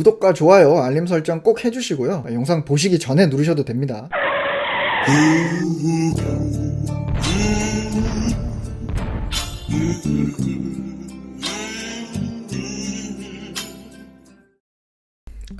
구독과 좋아요, 알림 설정 꼭 해주시고요. 영상 보시기 전에 누르셔도 됩니다.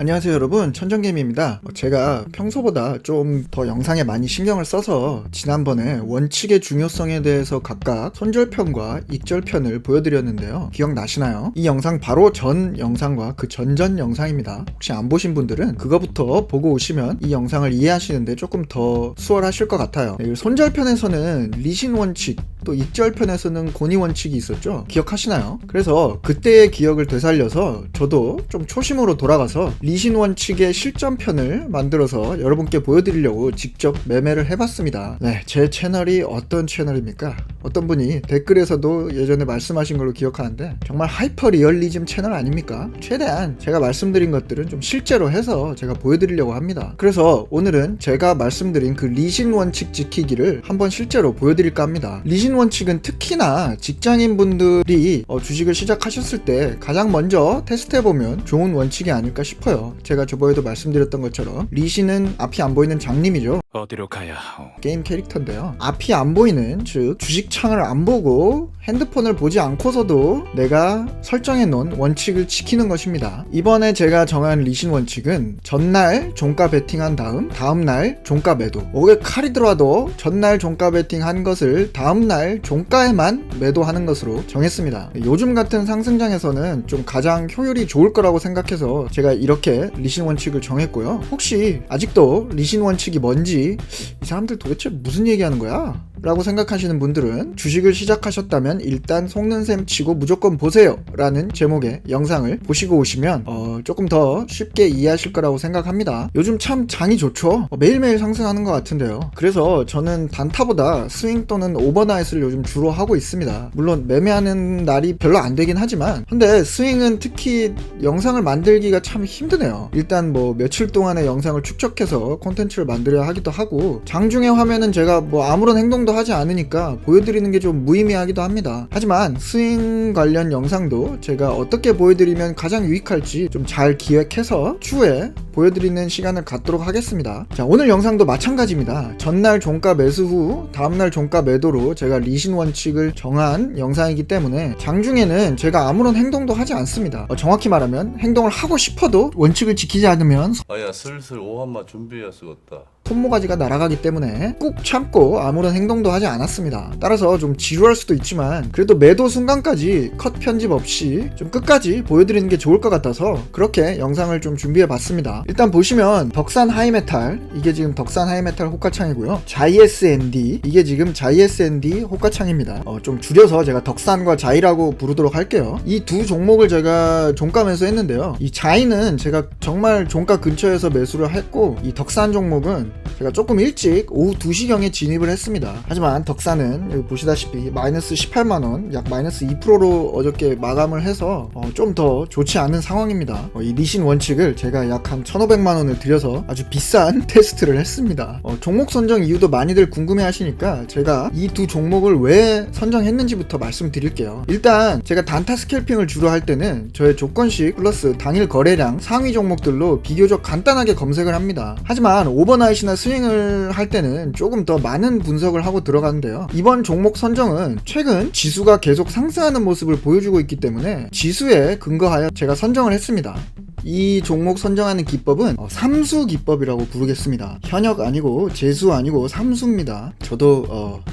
안녕하세요 여러분. 천정개미입니다. 어, 제가 평소보다 좀 더 영상에 많이 신경을 써서 지난번에 원칙의 중요성에 대해서 각각 손절편과 익절편을 보여드렸는데요. 기억나시나요? 이 영상 바로 전 영상과 그 전전 영상입니다. 혹시 안 보신 분들은 그거부터 보고 오시면 이 영상을 이해하시는데 조금 더 수월하실 것 같아요. 네, 손절편에서는 리신 원칙 또 익절편에서는 권위 원칙이 있었죠. 기억하시나요? 그래서 그때의 기억을 되살려서 저도 좀 초심으로 돌아가서 리신 원칙의 실전편을 만들어서 여러분께 보여드리려고 직접 매매를 해봤습니다. 네, 제 채널이 어떤 채널입니까? 어떤 분이 댓글에서도 예전에 말씀하신 걸로 기억하는데 정말 하이퍼 리얼리즘 채널 아닙니까? 최대한 제가 말씀드린 것들은 좀 실제로 해서 제가 보여드리려고 합니다. 그래서 오늘은 제가 말씀드린 그 리신 원칙 지키기를 한번 실제로 보여드릴까 합니다. 리신 원칙은 특히나 직장인 분들이 어, 주식을 시작하셨을 때 가장 먼저 테스트해보면 좋은 원칙이 아닐까 싶어요. 제가 저번에도 말씀드렸던 것처럼 리신은 앞이 안 보이는 장님이죠. 어디로 가야 하오? 게임 캐릭터인데요. 앞이 안 보이는 즉 주식 창을 안 보고 핸드폰을 보지 않고서도 내가 설정해 놓은 원칙을 지키는 것입니다. 이번에 제가 정한 리신 원칙은 전날 종가 베팅한 다음 다음날 종가 매도. 목에 칼이 들어와도 전날 종가 베팅한 것을 다음날 종가에만 매도하는 것으로 정했습니다. 요즘 같은 상승장에서는 좀 가장 효율이 좋을 거라고 생각해서 제가 이렇게 리신 원칙을 정했고요. 혹시 아직도 리신 원칙이 뭔지 이 사람들 도대체 무슨 얘기하는 거야? 라고 생각하시는 분들은 주식을 시작하셨다면 일단 속는 셈 치고 무조건 보세요. 라는 제목의 영상을 보시고 오시면 어, 조금 더 쉽게 이해하실 거라고 생각합니다. 요즘 참 장이 좋죠? 어, 매일매일 상승하는 것 같은데요. 그래서 저는 단타보다 스윙 또는 오버나잇을 요즘 주로 하고 있습니다. 물론 매매하는 날이 별로 안 되긴 하지만 근데 스윙은 특히 영상을 만들기가 참 힘드네요. 일단 뭐 며칠 동안의 영상을 축적해서 콘텐츠를 만들어야 하기도 하고 장중의 화면은 제가 뭐 아무런 행동도 하지 않으니까 보여드리는 게 좀 무의미하기도 합니다. 하지만 스윙 관련 영상도 제가 어떻게 보여드리면 가장 유익할지 좀 잘 기획해서 추후에 보여드리는 시간을 갖도록 하겠습니다. 자, 오늘 영상도 마찬가지입니다. 전날 종가 매수 후 다음날 종가 매도로 제가 리신 원칙을 정한 영상이기 때문에 장중에는 제가 아무런 행동도 하지 않습니다. 어, 정확히 말하면 행동을 하고 싶어도 원칙을 지키지 않으면 아야 슬슬 오한마 준비해야 쓰겠다. 손모가지가 날아가기 때문에 꾹 참고 아무런 행동도 하지 않았습니다. 따라서 좀 지루할 수도 있지만 그래도 매도 순간까지 컷 편집 없이 좀 끝까지 보여드리는 게 좋을 것 같아서 그렇게 영상을 좀 준비해 봤습니다. 일단 보시면 덕산 하이메탈 이게 지금 덕산 하이메탈 호가창이고요. 자이SND 이게 지금 자이SND 호가창입니다. 어, 좀 줄여서 제가 덕산과 자이라고 부르도록 할게요. 이 두 종목을 제가 종가 매수했는데요. 이 자이는 제가 정말 종가 근처에서 매수를 했고 이 덕산 종목은 제가 조금 일찍 오후 2시경에 진입을 했습니다. 하지만 덕산은 여기 보시다시피 마이너스 18만원, 약 마이너스 2%로 어저께 마감을 해서 어, 좀 더 좋지 않은 상황입니다. 어, 이 리신 원칙을 제가 약 한 1,500만원을 들여서 아주 비싼 테스트를 했습니다. 어, 종목 선정 이유도 많이들 궁금해 하시니까 제가 이 두 종목을 왜 선정했는지부터 말씀드릴게요. 일단 제가 단타 스캘핑을 주로 할 때는 저의 조건식 플러스 당일 거래량 상위 종목들로 비교적 간단하게 검색을 합니다. 하지만 오버나 잇이나 스윙을 할 때는 조금 더 많은 분석을 하고 들어가는데요. 이번 종목 선정은 최근 지수가 계속 상승하는 모습을 보여주고 있기 때문에 지수에 근거하여 제가 선정을 했습니다. 이 종목 선정하는 기법은 어, 삼수 기법이라고 부르겠습니다. 현역 아니고 재수 아니고 삼수입니다. 저도 어,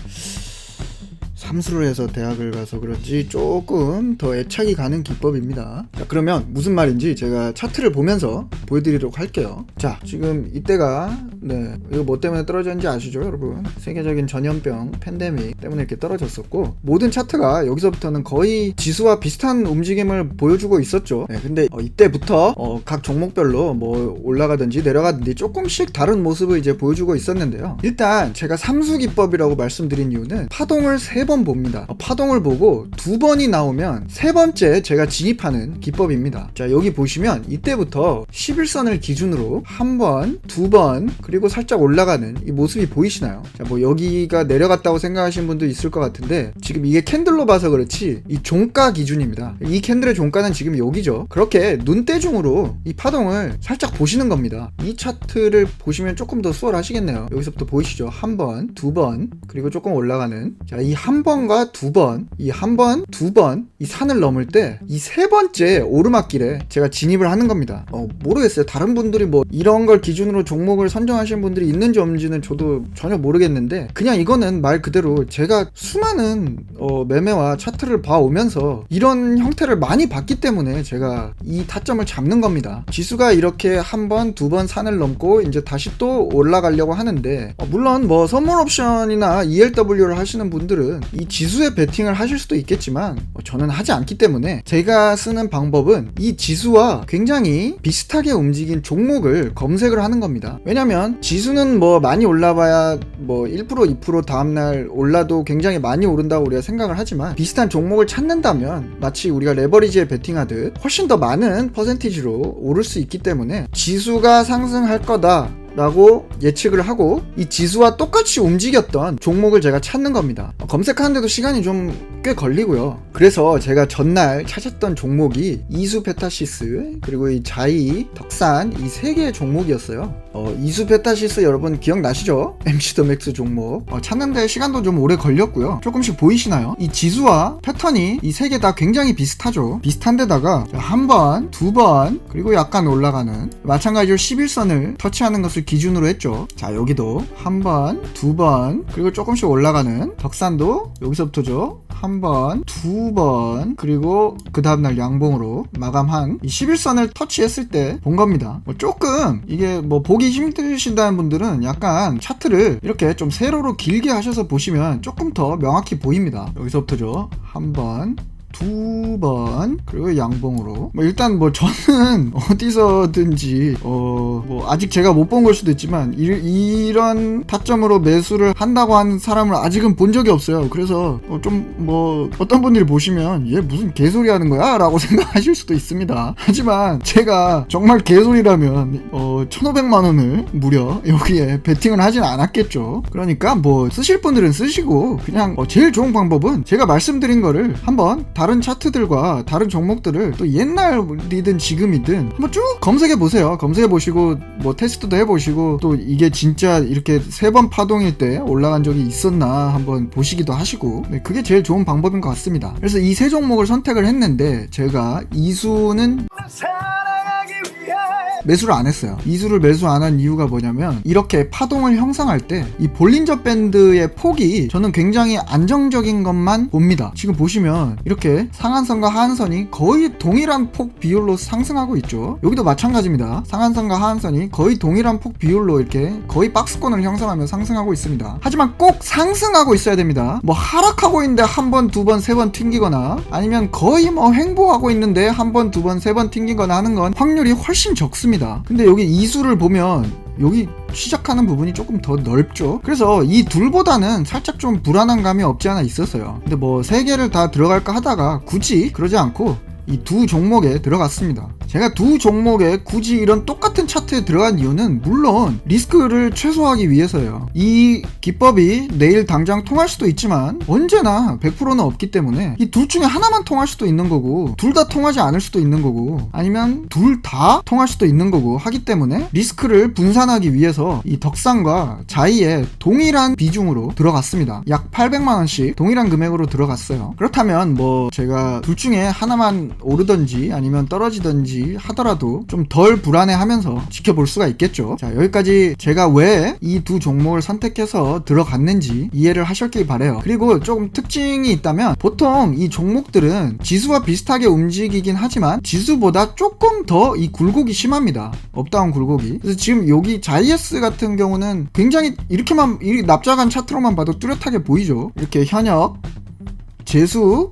삼수를 해서 대학을 가서 그런지 조금 더 애착이 가는 기법입니다. 자, 그러면 무슨 말인지 제가 차트를 보면서 보여드리도록 할게요. 자, 지금 이때가 네 이거 뭐 때문에 떨어졌는지 아시죠, 여러분? 세계적인 전염병 팬데믹 때문에 이렇게 떨어졌었고 모든 차트가 여기서부터는 거의 지수와 비슷한 움직임을 보여주고 있었죠. 네, 근데 어, 이때부터 어, 각 종목별로 뭐 올라가든지 내려가든지 조금씩 다른 모습을 이제 보여주고 있었는데요. 일단 제가 삼수 기법이라고 말씀드린 이유는 파동을 세번 번 봅니다. 어, 파동을 보고 두 번이 나오면 세 번째 제가 진입하는 기법입니다. 자, 여기 보시면 이때부터 11선을 기준으로 한 번, 두 번, 그리고 살짝 올라가는 이 모습이 보이시나요? 자, 뭐 여기가 내려갔다고 생각하시는 분도 있을 것 같은데 지금 이게 캔들로 봐서 그렇지 이 종가 기준입니다. 이 캔들의 종가는 지금 여기죠. 그렇게 눈대중으로 이 파동을 살짝 보시는 겁니다. 이 차트를 보시면 조금 더 수월하시겠네요. 여기서부터 보이시죠? 한 번, 두 번, 그리고 조금 올라가는. 자, 이 한 번과 두 번, 이 한 번, 두 번, 이 산을 넘을 때 이 세 번째 오르막길에 제가 진입을 하는 겁니다. 어, 모르겠어요. 다른 분들이 뭐 이런 걸 기준으로 종목을 선정하시는 분들이 있는지 없는지는 저도 전혀 모르겠는데 그냥 이거는 말 그대로 제가 수많은 어, 매매와 차트를 봐오면서 이런 형태를 많이 봤기 때문에 제가 이 타점을 잡는 겁니다. 지수가 이렇게 한 번, 두 번 산을 넘고 이제 다시 또 올라가려고 하는데 어, 물론 뭐 선물 옵션이나 ELW를 하시는 분들은 이 지수에 베팅을 하실 수도 있겠지만 어, 저는 하지 않기 때문에 제가 쓰는 방법은 이 지수와 굉장히 비슷하게 움직인 종목을 검색을 하는 겁니다. 왜냐면 지수는 뭐 많이 올라봐야 뭐 1% 2% 다음날 올라도 굉장히 많이 오른다고 우리가 생각을 하지만 비슷한 종목을 찾는다면 마치 우리가 레버리지에 베팅하듯 훨씬 더 많은 퍼센티지로 오를 수 있기 때문에 지수가 상승할 거다 라고 예측을 하고 이 지수와 똑같이 움직였던 종목을 제가 찾는 겁니다. 어, 검색하는데도 시간이 좀 꽤 걸리고요. 그래서 제가 전날 찾았던 종목이 이수 페타시스 그리고 이 자이, 덕산 이 세 개의 종목이었어요. 어, 이수 페타시스 여러분 기억나시죠? MC 더 맥스 종목. 어, 찾는데 시간도 좀 오래 걸렸고요. 조금씩 보이시나요? 이 지수와 패턴이 이 세 개 다 굉장히 비슷하죠. 비슷한데다가 한 번, 두 번, 그리고 약간 올라가는 마찬가지로 11선을 터치하는 것을 기준으로 했죠. 자, 여기도 한 번, 두 번, 그리고 조금씩 올라가는 덕산도 여기서부터죠. 한 번, 두 번, 그리고 그 다음날 양봉으로 마감한 이 11선을 터치했을 때 본 겁니다. 뭐 조금 이게 뭐 보기 힘드신다는 분들은 약간 차트를 이렇게 좀 세로로 길게 하셔서 보시면 조금 더 명확히 보입니다. 여기서부터죠. 한 번, 두 번, 그리고 양봉으로. 뭐 일단 뭐 저는 어디서든지, 어, 뭐 아직 제가 못 본 걸 수도 있지만, 이, 런 타점으로 매수를 한다고 하는 사람을 아직은 본 적이 없어요. 그래서 어, 좀뭐 어떤 분들이 보시면 얘 무슨 개소리 하는 거야? 라고 생각하실 수도 있습니다. 하지만 제가 정말 개소리라면, 어, 1,500만 원을 무려 여기에 베팅을 하진 않았겠죠. 그러니까 뭐 쓰실 분들은 쓰시고, 그냥 어, 제일 좋은 방법은 제가 말씀드린 거를 한번 다른 차트들과 다른 종목들을 또 옛날이든 지금이든 한번 쭉 검색해 보세요. 검색해 보시고 뭐 테스트도 해 보시고 또 이게 진짜 이렇게 세 번 파동일 때 올라간 적이 있었나 한번 보시기도 하시고 네, 그게 제일 좋은 방법인 것 같습니다. 그래서 이 세 종목을 선택을 했는데 제가 이수는 매수를 안 했어요. 이수를 매수 안 한 이유가 뭐냐면 이렇게 파동을 형성할 때 이 볼린저 밴드의 폭이 저는 굉장히 안정적인 것만 봅니다. 지금 보시면 이렇게 상한선과 하한선이 거의 동일한 폭 비율로 상승하고 있죠. 여기도 마찬가지입니다. 상한선과 하한선이 거의 동일한 폭 비율로 이렇게 거의 박스권을 형성하며 상승하고 있습니다. 하지만 꼭 상승하고 있어야 됩니다. 뭐 하락하고 있는데 한 번, 두 번, 세 번 튕기거나 아니면 거의 뭐 횡보하고 있는데 한 번, 두 번, 세 번 튕기거나 하는 건 확률이 훨씬 적습니다. 근데 여기 이수를 보면 여기 시작하는 부분이 조금 더 넓죠. 그래서 이 둘보다는 살짝 좀 불안한 감이 없지 않아 있었어요. 근데 뭐 세 개를 다 들어갈까 하다가 굳이 그러지 않고 이 두 종목에 들어갔습니다. 제가 두 종목에 굳이 이런 똑같은 차트에 들어간 이유는 물론 리스크를 최소화하기 위해서예요. 이 기법이 내일 당장 통할 수도 있지만 언제나 100%는 없기 때문에 이 둘 중에 하나만 통할 수도 있는 거고 둘 다 통하지 않을 수도 있는 거고 아니면 둘 다 통할 수도 있는 거고 하기 때문에 리스크를 분산하기 위해서 이 덕산과 자이에 동일한 비중으로 들어갔습니다. 약 800만 원씩 동일한 금액으로 들어갔어요. 그렇다면 뭐 제가 둘 중에 하나만 오르던지 아니면 떨어지던지 하더라도 좀 덜 불안해하면서 지켜볼 수가 있겠죠. 자 여기까지 제가 왜 이 두 종목을 선택해서 들어갔는지 이해를 하셨길 바래요. 그리고 조금 특징이 있다면 보통 이 종목들은 지수와 비슷하게 움직이긴 하지만 지수보다 조금 더 이 굴곡이 심합니다. 업다운 굴곡이. 그래서 지금 여기 자이에스 같은 경우는 굉장히 이렇게만 이 납작한 차트로만 봐도 뚜렷하게 보이죠. 이렇게 현역 재수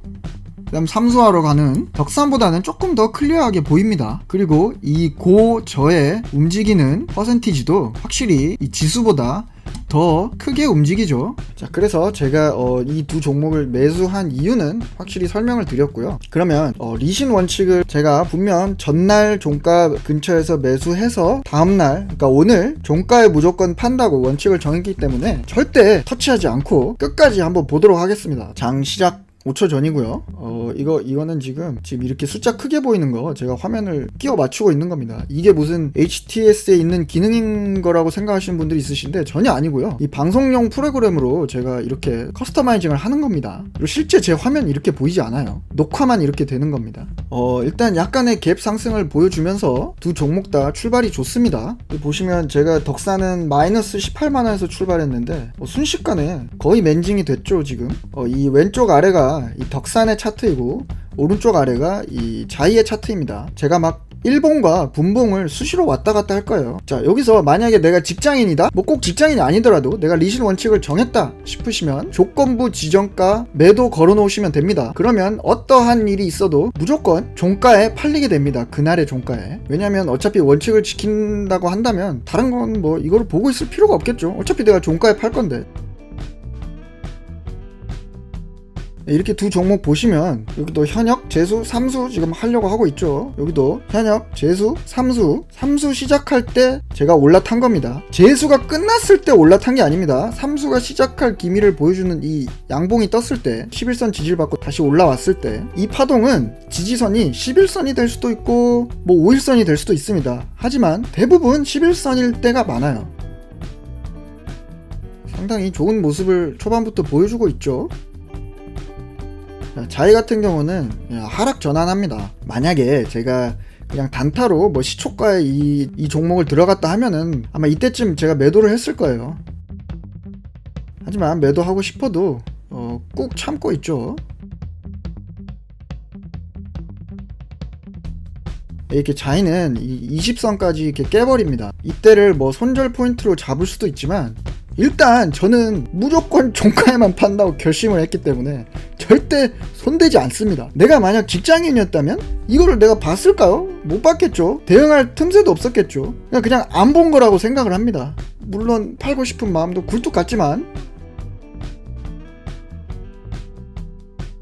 그다음 삼수하러 가는 덕산보다는 조금 더 클리어하게 보입니다. 그리고 이 고저에 움직이는 퍼센티지도 확실히 이 지수보다 더 크게 움직이죠. 자, 그래서 제가 어, 이 두 종목을 매수한 이유는 확실히 설명을 드렸고요. 그러면 어, 리신 원칙을 제가 분명 전날 종가 근처에서 매수해서 다음날, 그러니까 오늘 종가에 무조건 판다고 원칙을 정했기 때문에 절대 터치하지 않고 끝까지 한번 보도록 하겠습니다. 장 시작 5초 전이고요. 어 이거 이거는 지금 지금 이렇게 숫자 크게 보이는 거 제가 화면을 끼워 맞추고 있는 겁니다. 이게 무슨 HTS에 있는 기능인 거라고 생각하시는 분들이 있으신데 전혀 아니고요. 이 방송용 프로그램으로 제가 이렇게 커스터마이징을 하는 겁니다. 그리고 실제 제 화면 이렇게 보이지 않아요. 녹화만 이렇게 되는 겁니다. 어 일단 약간의 갭 상승을 보여주면서 두 종목 다 출발이 좋습니다. 보시면 제가 덕사는 마이너스 18만 원에서 출발했는데 어, 순식간에 거의 맨징이 됐죠 지금. 어, 이 왼쪽 아래가 이 덕산의 차트이고 오른쪽 아래가 이 자이의 차트입니다. 제가 막 일봉과 분봉을 수시로 왔다 갔다 할 거예요. 자, 여기서 만약에 내가 직장인이다? 뭐 꼭 직장인이 아니더라도 내가 리신 원칙을 정했다 싶으시면 조건부 지정가 매도 걸어 놓으시면 됩니다. 그러면 어떠한 일이 있어도 무조건 종가에 팔리게 됩니다. 그날의 종가에. 왜냐면 어차피 원칙을 지킨다고 한다면 다른 건 뭐 이거를 보고 있을 필요가 없겠죠. 어차피 내가 종가에 팔 건데. 이렇게 두 종목 보시면 여기도 현역, 재수, 삼수 지금 하려고 하고 있죠. 여기도 현역, 재수, 삼수, 삼수 시작할 때 제가 올라탄 겁니다. 재수가 끝났을 때 올라탄 게 아닙니다. 삼수가 시작할 기미를 보여주는 이 양봉이 떴을 때 11선 지지를 받고 다시 올라왔을 때 이 파동은 지지선이 11선이 될 수도 있고 뭐 5일선이 될 수도 있습니다. 하지만 대부분 11선일 때가 많아요. 상당히 좋은 모습을 초반부터 보여주고 있죠. 자, 자이 같은 경우는 하락 전환합니다. 만약에 제가 그냥 단타로 뭐 시초가에 이, 이 종목을 들어갔다 하면은 아마 이때쯤 제가 매도를 했을 거예요. 하지만 매도하고 싶어도 어, 꾹 참고 있죠. 이렇게 자이는 이 20선까지 이렇게 깨버립니다. 이때를 뭐 손절 포인트로 잡을 수도 있지만 일단 저는 무조건 종가에만 판다고 결심을 했기 때문에 절대 손대지 않습니다. 내가 만약 직장인이었다면 이거를 내가 봤을까요? 못 봤겠죠. 대응할 틈새도 없었겠죠. 그냥 그냥 안 본 거라고 생각을 합니다. 물론 팔고 싶은 마음도 굴뚝 같지만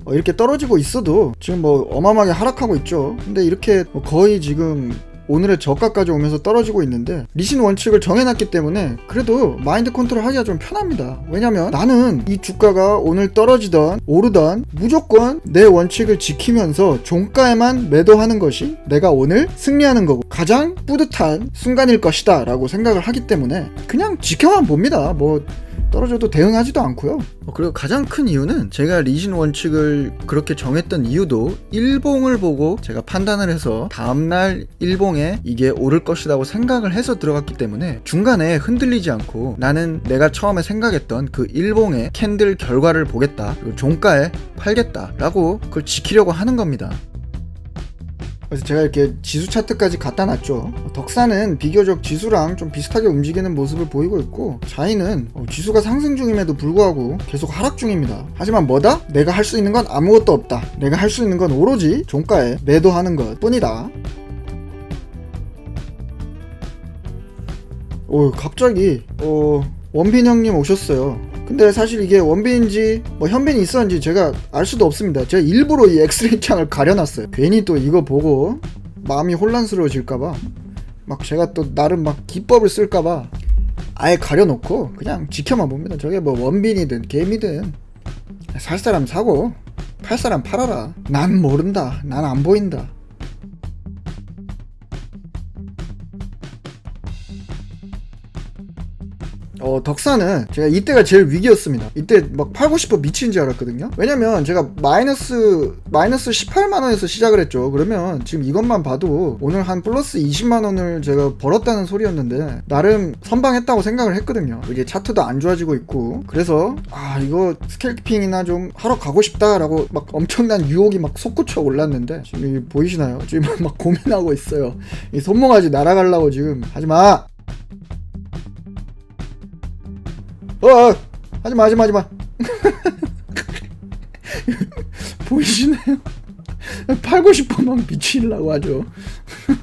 어, 이렇게 떨어지고 있어도 지금 뭐 어마어마하게 하락하고 있죠. 근데 이렇게 뭐 거의 지금 오늘의 저가까지 오면서 떨어지고 있는데 리신 원칙을 정해놨기 때문에 그래도 마인드 컨트롤 하기가 좀 편합니다. 왜냐면 나는 이 주가가 오늘 떨어지던 오르던 무조건 내 원칙을 지키면서 종가에만 매도하는 것이 내가 오늘 승리하는 거고 가장 뿌듯한 순간일 것이다 라고 생각을 하기 때문에 그냥 지켜만 봅니다. 뭐 떨어져도 대응하지도 않고요. 어, 그리고 가장 큰 이유는 제가 리신 원칙을 그렇게 정했던 이유도 일봉을 보고 제가 판단을 해서 다음날 일봉에 이게 오를 것이라고 생각을 해서 들어갔기 때문에 중간에 흔들리지 않고 나는 내가 처음에 생각했던 그 일봉의 캔들 결과를 보겠다. 그리고 종가에 팔겠다 라고 그걸 지키려고 하는 겁니다. 그래서 제가 이렇게 지수 차트까지 갖다 놨죠. 덕사는 비교적 지수랑 좀 비슷하게 움직이는 모습을 보이고 있고 자이는 어, 지수가 상승 중임에도 불구하고 계속 하락 중입니다. 하지만 뭐다? 내가 할 수 있는 건 아무것도 없다. 내가 할 수 있는 건 오로지 종가에 매도하는 것 뿐이다. 오 갑자기 어 원빈 형님 오셨어요. 근데 사실 이게 원빈인지 뭐 현빈이 있었는지 제가 알 수도 없습니다. 제가 일부러 이 엑스레이 창을 가려놨어요. 괜히 또 이거 보고 마음이 혼란스러워질까봐 막 제가 또 나름 막 기법을 쓸까봐 아예 가려놓고 그냥 지켜만 봅니다. 저게 뭐 원빈이든 개미든 살 사람 사고 팔 사람 팔아라. 난 모른다. 난 안 보인다. 어, 덕사는 제가 이때가 제일 위기였습니다. 이때 막 팔고 싶어 미친 줄 알았거든요. 왜냐면 제가 마이너스, 마이너스 18만 원에서 시작을 했죠. 그러면 지금 이것만 봐도 오늘 한 플러스 20만 원을 제가 벌었다는 소리였는데, 나름 선방했다고 생각을 했거든요. 이제 차트도 안 좋아지고 있고. 그래서, 아, 이거 스캘핑이나 좀 하러 가고 싶다라고 막 엄청난 유혹이 막 솟구쳐 올랐는데, 지금 이게 보이시나요? 지금 막 고민하고 있어요. 이 손모가지 날아가려고 지금, 하지 마! 어, 어 하지마 하지마 하지마 보이시나요? 팔고 싶어 막 미치려고 하죠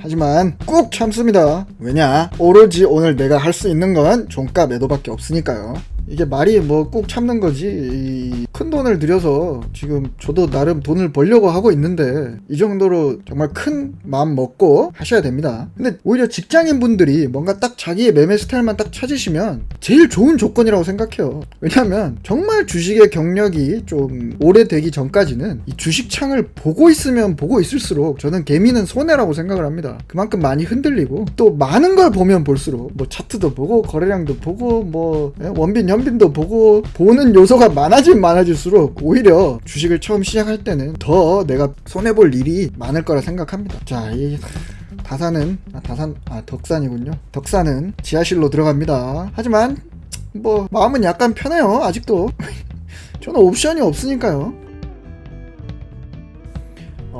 하지만 꾹 참습니다. 왜냐? 오로지 오늘 내가 할 수 있는 건 종가 매도밖에 없으니까요. 이게 말이 뭐꾹 참는 거지. 이큰 돈을 들여서 지금 저도 나름 돈을 벌려고 하고 있는데 이 정도로 정말 큰 마음 먹고 하셔야 됩니다. 근데 오히려 직장인 분들이 뭔가 딱 자기의 매매 스타일만 딱 찾으시면 제일 좋은 조건이라고 생각해요. 왜냐하면 정말 주식의 경력이 좀 오래되기 전까지는 이 주식창을 보고 있으면 보고 있을수록 저는 개미는 손해라고 생각을 합니다. 그만큼 많이 흔들리고 또 많은 걸 보면 볼수록 뭐 차트도 보고 거래량도 보고 뭐 예, 원빈 현빈도 보고 보는 요소가 많아지면 많아질수록 오히려 주식을 처음 시작할 때는 더 내가 손해 볼 일이 많을 거라 생각합니다. 자, 이 다산은 아, 다산 아 덕산이군요. 덕산은 지하실로 들어갑니다. 하지만 뭐 마음은 약간 편해요. 아직도 저는 옵션이 없으니까요.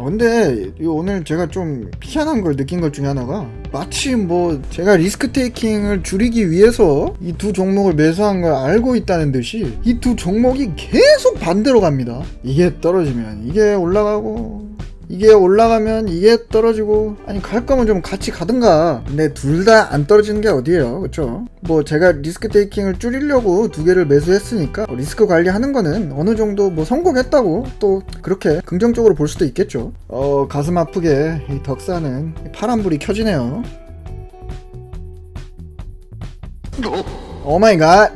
어, 근데 이 오늘 제가 좀 희한한 걸 느낀 것 중에 하나가 마치 뭐 제가 리스크 테이킹을 줄이기 위해서 이 두 종목을 매수한 걸 알고 있다는 듯이 이 두 종목이 계속 반대로 갑니다. 이게 떨어지면 이게 올라가고 이게 올라가면 이게 떨어지고 아니 갈 거면 좀 같이 가든가. 근데 둘 다 안 떨어지는 게 어디예요? 그쵸? 뭐 제가 리스크 테이킹을 줄이려고 두 개를 매수했으니까 리스크 관리하는 거는 어느 정도 뭐 성공했다고 또 그렇게 긍정적으로 볼 수도 있겠죠. 어 가슴 아프게 이 덕사는 파란불이 켜지네요. 오마이갓.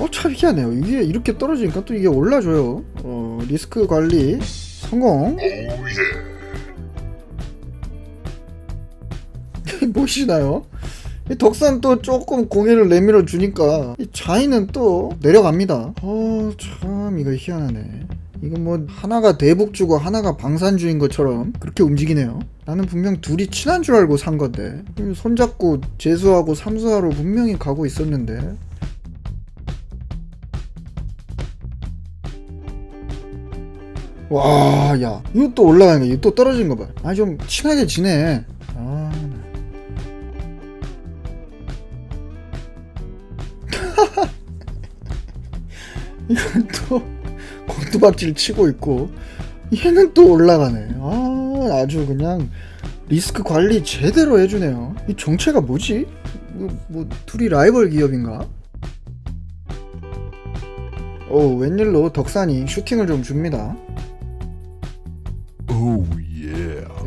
어참 희한해요. 이게 이렇게 떨어지니까 또 이게 올라줘요. 어 리스크 관리 성공 보시나요? 이 덕산 또 조금 고개를 내밀어 주니까 이 자이는 또 내려갑니다. 어, 참 이거 희한하네. 이거 뭐 하나가 대북주고 하나가 방산주인 것처럼 그렇게 움직이네요. 나는 분명 둘이 친한 줄 알고 산 건데 손잡고 재수하고 삼수하러 분명히 가고 있었는데 와, 야, 이거 또 올라가는 거, 이거 또 떨어진 거 봐. 아, 좀 친하게 지내. 아, 나. 이건 또 곤두박질 치고 있고 얘는 또 올라가네. 아 아주 그냥 리스크 관리 제대로 해주네요. 이 정체가 뭐지? 뭐, 뭐 둘이 라이벌 기업인가? 오 웬일로 덕산이 슈팅을 좀 줍니다.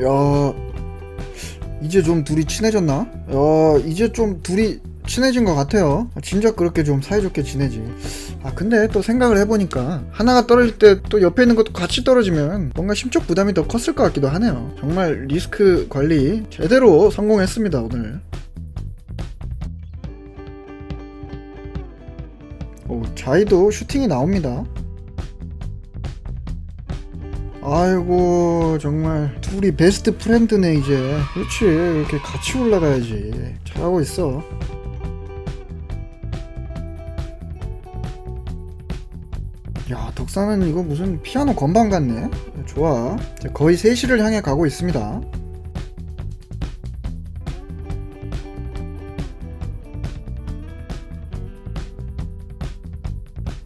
야 이제 좀 둘이 친해졌나? 야 이제 좀 둘이 친해진 것 같아요. 진작 그렇게 좀 사이좋게 지내지. 아 근데 또 생각을 해보니까 하나가 떨어질 때 또 옆에 있는 것도 같이 떨어지면 뭔가 심적 부담이 더 컸을 것 같기도 하네요. 정말 리스크 관리 제대로 성공했습니다 오늘. 오 자이도 슈팅이 나옵니다. 아이고 정말. 둘이 베스트 프렌드네 이제. 그렇지. 이렇게 같이 올라가야지. 잘하고 있어. 야 덕사는 이거 무슨 피아노 건반 같네. 좋아. 자, 거의 3시를 향해 가고 있습니다.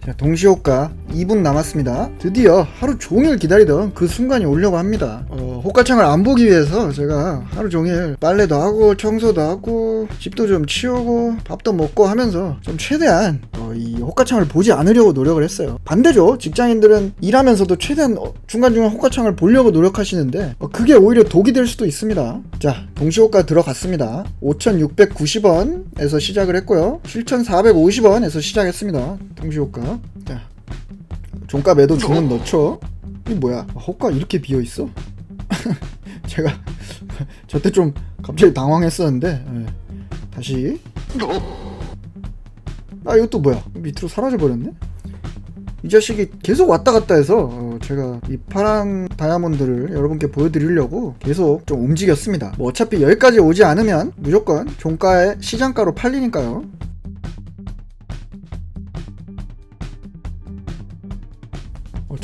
자, 동시호가 2분 남았습니다. 드디어 하루 종일 기다리던 그 순간이 오려고 합니다. 어, 호가창을 안 보기 위해서 제가 하루 종일 빨래도 하고 청소도 하고 집도 좀 치우고 밥도 먹고 하면서 좀 최대한 어, 이 호가창을 보지 않으려고 노력을 했어요. 반대죠. 직장인들은 일하면서도 최대한 어, 중간중간 호가창을 보려고 노력하시는데 어, 그게 오히려 독이 될 수도 있습니다. 자, 동시호가 들어갔습니다. 5,690원에서 시작을 했고요. 7,450원에서 시작했습니다. 동시호가. 자, 종가 매도 주문 넣죠. 이 뭐야? 아, 호가 이렇게 비어 있어? 제가 저때 좀 갑자기 당황했었는데 예. 다시 아 이것도 뭐야? 밑으로 사라져 버렸네. 이 자식이 계속 왔다 갔다 해서 어, 제가 이 파란 다이아몬드를 여러분께 보여드리려고 계속 좀 움직였습니다. 뭐 어차피 여기까지 오지 않으면 무조건 종가에 시장가로 팔리니까요.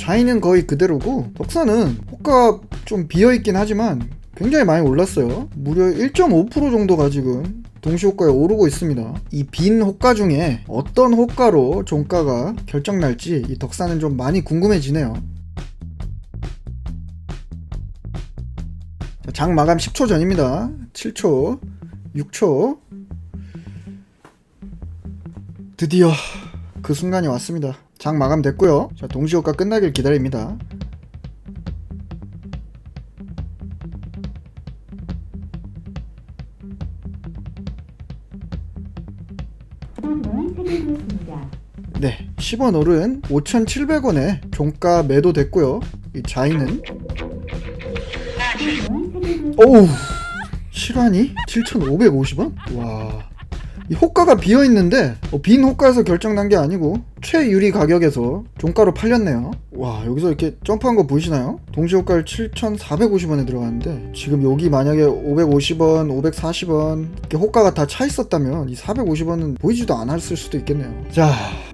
어, 자이는 거의 그대로고 덕사는 호가 좀 비어있긴 하지만 굉장히 많이 올랐어요 무려 1.5% 정도가 지금 동시호가에 오르고 있습니다 이 빈 호가 중에 어떤 호가로 종가가 결정날지 이 덕사는 좀 많이 궁금해지네요 자, 장 마감 10초 전입니다. 7초, 6초. 드디어 그 순간이 왔습니다. 장 마감됐고요. 자, 동시효과 끝나길 기다립니다. 네, 10원 오른 5,700원에 종가 매도됐고요. 이 자이는 오우 실화니? 7,550원? 와. 이 호가가 비어 있는데 어, 빈 호가에서 결정난 게 아니고 최유리 가격에서 종가로 팔렸네요. 와 여기서 이렇게 점프한 거 보이시나요? 동시 호가를 7,450원에 들어갔는데 지금 여기 만약에 550원, 540원 이렇게 호가가 다 차 있었다면 이 450원은 보이지도 않았을 수도 있겠네요. 자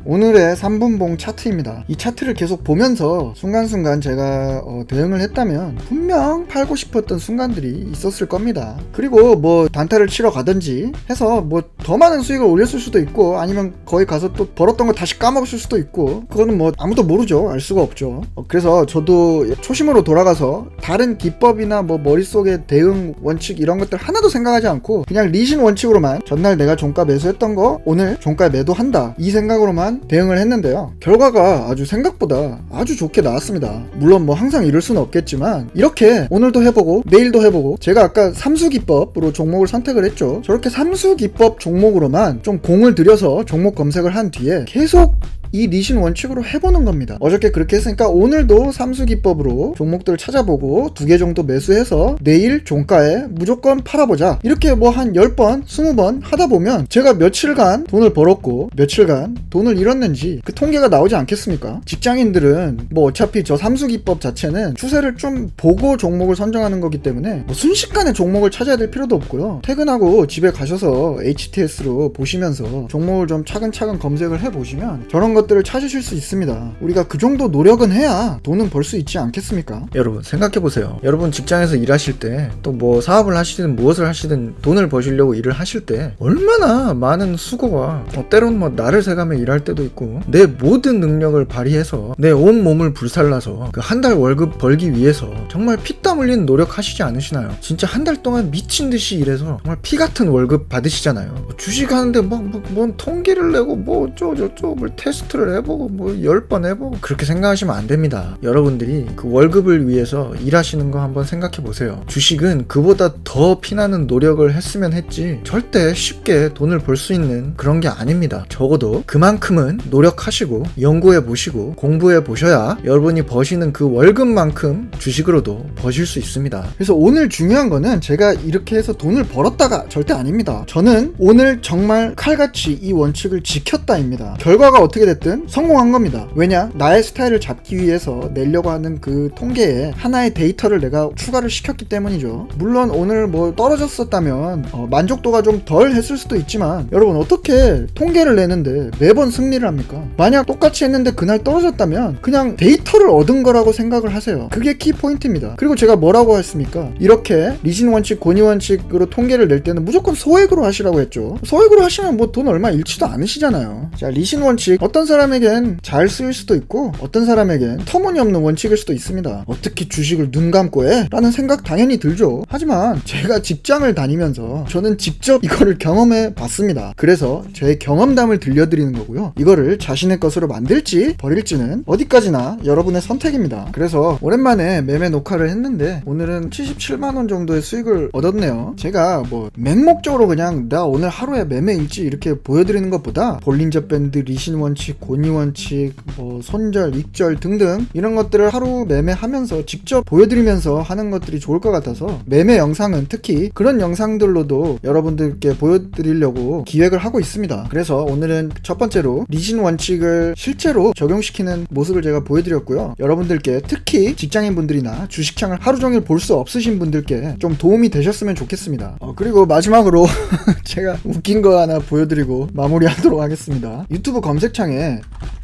오늘의 3분봉 차트입니다. 이 차트를 계속 보면서 순간순간 제가 어, 대응을 했다면 분명 팔고 싶었던 순간들이 있었을 겁니다. 그리고 뭐 단타를 치러 가든지 해서 뭐 더 많은 수익을 올렸을 수도 있고 아니면 거기 가서 또 벌었던 거 다시 까먹었을 수도 있고 그거는 뭐 아무도 모르죠. 알 수가 없죠. 어, 그래서 저도 초심으로 돌아가서 다른 기법이나 뭐 머릿속에 대응 원칙 이런 것들 하나도 생각하지 않고 그냥 리신 원칙으로만 전날 내가 종가 매수했던 거 오늘 종가 매도한다 이 생각으로만 대응을 했는데요. 결과가 아주 생각보다 아주 좋게 나왔습니다. 물론 뭐 항상 이럴 수는 없겠지만 이렇게 오늘도 해보고 내일도 해보고 제가 아까 삼수 기법으로 종목을 선택을 했죠. 저렇게 삼수 기법 종목으로만 좀 공을 들여서 종목 검색을 한 뒤에 계속 이 리신 원칙으로 해보는 겁니다. 어저께 그렇게 했으니까 오늘도 삼수 기법으로 종목들을 찾아보고 두 개 정도 매수해서 내일 종가에 무조건 팔아보자. 이렇게 뭐 한 10번, 20번 하다 보면 제가 며칠간 돈을 벌었고 며칠간 돈을 잃었는지 그 통계가 나오지 않겠습니까? 직장인들은 뭐 어차피 저 삼수 기법 자체는 추세를 좀 보고 종목을 선정하는 거기 때문에 뭐 순식간에 종목을 찾아야 될 필요도 없고요. 퇴근하고 집에 가셔서 HTS로 보시면서 종목을 좀 차근차근 검색을 해 보시면 저런 것 들을 찾으실 수 있습니다. 우리가 그 정도 노력은 해야 돈은 벌 수 있지 않겠습니까? 여러분 생각해 보세요. 여러분 직장에서 일하실 때 또 뭐 사업을 하시든 무엇을 하시든 돈을 버시려고 일을 하실 때 얼마나 많은 수고와 어, 때로는 뭐 나를 새가며 일할 때도 있고 내 모든 능력을 발휘해서 내 온 몸을 불살라서 그 한 달 월급 벌기 위해서 정말 피땀 흘린 노력하시지 않으시나요? 진짜 한 달 동안 미친 듯이 일해서 정말 피 같은 월급 받으시잖아요. 뭐 주식 하는데 막, 뭐, 뭔 통계를 내고 뭐 어쩌고저쩌고 뭘 테스트 를 해보고 뭐 열 번 해보고 그렇게 생각하시면 안 됩니다. 여러분들이 그 월급을 위해서 일하시는 거 한번 생각해 보세요. 주식은 그보다 더 피나는 노력을 했으면 했지 절대 쉽게 돈을 벌 수 있는 그런 게 아닙니다. 적어도 그만큼은 노력하시고 연구해 보시고 공부해 보셔야 여러분이 버시는 그 월급만큼 주식으로도 버실 수 있습니다. 그래서 오늘 중요한 거는 제가 이렇게 해서 돈을 벌었다가 절대 아닙니다. 저는 오늘 정말 칼같이 이 원칙을 지켰다입니다. 결과가 어떻게 됐든 성공한 겁니다. 왜냐? 나의 스타일을 잡기 위해서 내려고 하는 그 통계에 하나의 데이터를 내가 추가를 시켰기 때문이죠. 물론 오늘 뭐 떨어졌었다면 어, 만족도가 좀 덜 했을 수도 있지만 여러분 어떻게 통계를 내는데 매번 승리를 합니까? 만약 똑같이 했는데 그날 떨어졌다면 그냥 데이터를 얻은 거라고 생각을 하세요. 그게 키 포인트입니다. 그리고 제가 뭐라고 했습니까? 이렇게 리신 원칙, 권위 원칙으로 통계를 낼 때는 무조건 소액으로 하시라고 했죠. 소액으로 하시면 뭐 돈 얼마 잃지도 않으시잖아요. 자, 리신 원칙 어떤 사람에겐 잘 쓰일 수도 있고 어떤 사람에겐 터무니없는 원칙일 수도 있습니다. 어떻게 주식을 눈 감고 해? 라는 생각 당연히 들죠. 하지만 제가 직장을 다니면서 저는 직접 이거를 경험해 봤습니다. 그래서 제 경험담을 들려드리는 거고요. 이거를 자신의 것으로 만들지 버릴지는 어디까지나 여러분의 선택입니다. 그래서 오랜만에 매매 녹화를 했는데 오늘은 77만원 정도의 수익을 얻었네요. 제가 뭐 맹목적으로 그냥 나 오늘 하루에 매매 일지 이렇게 보여드리는 것보다 볼린저 밴드, 리신 원칙, 고니 원칙, 뭐 손절, 익절 등등 이런 것들을 하루 매매하면서 직접 보여드리면서 하는 것들이 좋을 것 같아서 매매 영상은 특히 그런 영상들로도 여러분들께 보여드리려고 기획을 하고 있습니다. 그래서 오늘은 첫 번째로 리신 원칙을 실제로 적용시키는 모습을 제가 보여드렸고요. 여러분들께 특히 직장인분들이나 주식창을 하루 종일 볼 수 없으신 분들께 좀 도움이 되셨으면 좋겠습니다. 어, 그리고 마지막으로 제가 웃긴 거 하나 보여드리고 마무리하도록 하겠습니다. 유튜브 검색창에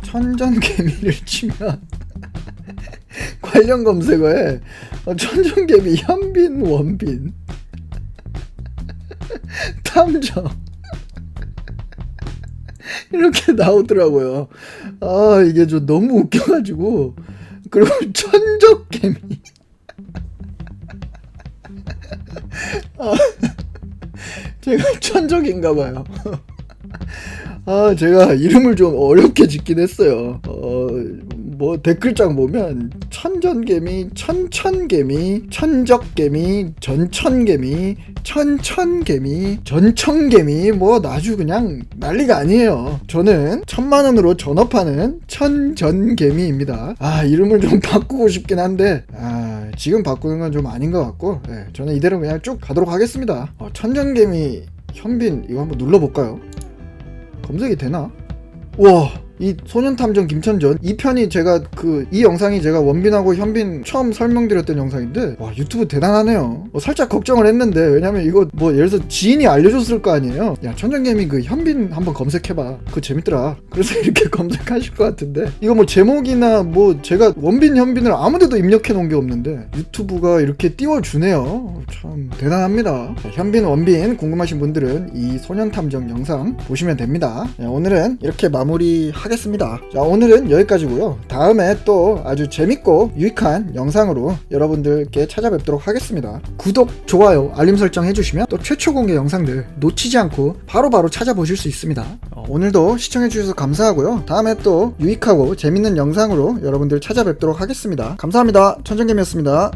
천전개미를 치면 관련 검색어에 어, 천전개미 현빈 원빈 탐정 이렇게 나오더라고요. 아 이게 좀 너무 웃겨가지고 그리고 천적개미 제가 천적인가 봐요. 아, 제가 이름을 좀 어렵게 짓긴 했어요. 어, 뭐 댓글장 보면 천전개미, 천천개미, 천적개미, 전천개미, 천천개미, 전청개미 뭐 아주 그냥 난리가 아니에요. 저는 천만 원으로 전업하는 천전개미입니다. 아, 이름을 좀 바꾸고 싶긴 한데 아, 지금 바꾸는 건 좀 아닌 것 같고 예, 저는 이대로 그냥 쭉 가도록 하겠습니다. 어, 천전개미 현빈 이거 한번 눌러볼까요? 검색이 되나? 와, 이 소년탐정 김천전 이 편이 제가 그 이 영상이 제가 원빈하고 현빈 처음 설명드렸던 영상인데 와 유튜브 대단하네요. 어, 살짝 걱정을 했는데 왜냐면 이거 뭐 예를 들어 지인이 알려줬을 거 아니에요. 야 천정개미 그 현빈 한번 검색해봐. 그거 재밌더라. 그래서 이렇게 검색하실 것 같은데 이거 뭐 제목이나 뭐 제가 원빈 현빈을 아무데도 입력해 놓은 게 없는데 유튜브가 이렇게 띄워주네요. 참 대단합니다. 자, 현빈 원빈 궁금하신 분들은 이 소년탐정 영상 보시면 됩니다. 자, 오늘은 이렇게 마무리 하겠습니다. 자 오늘은 여기까지고요. 다음에 또 아주 재밌고 유익한 영상으로 여러분들께 찾아뵙도록 하겠습니다. 구독, 좋아요, 알림 설정 해주시면 또 최초 공개 영상들 놓치지 않고 바로바로 찾아보실 수 있습니다. 어, 오늘도 시청해주셔서 감사하고요. 다음에 또 유익하고 재밌는 영상으로 여러분들 찾아뵙도록 하겠습니다. 감사합니다. 천정개미였습니다.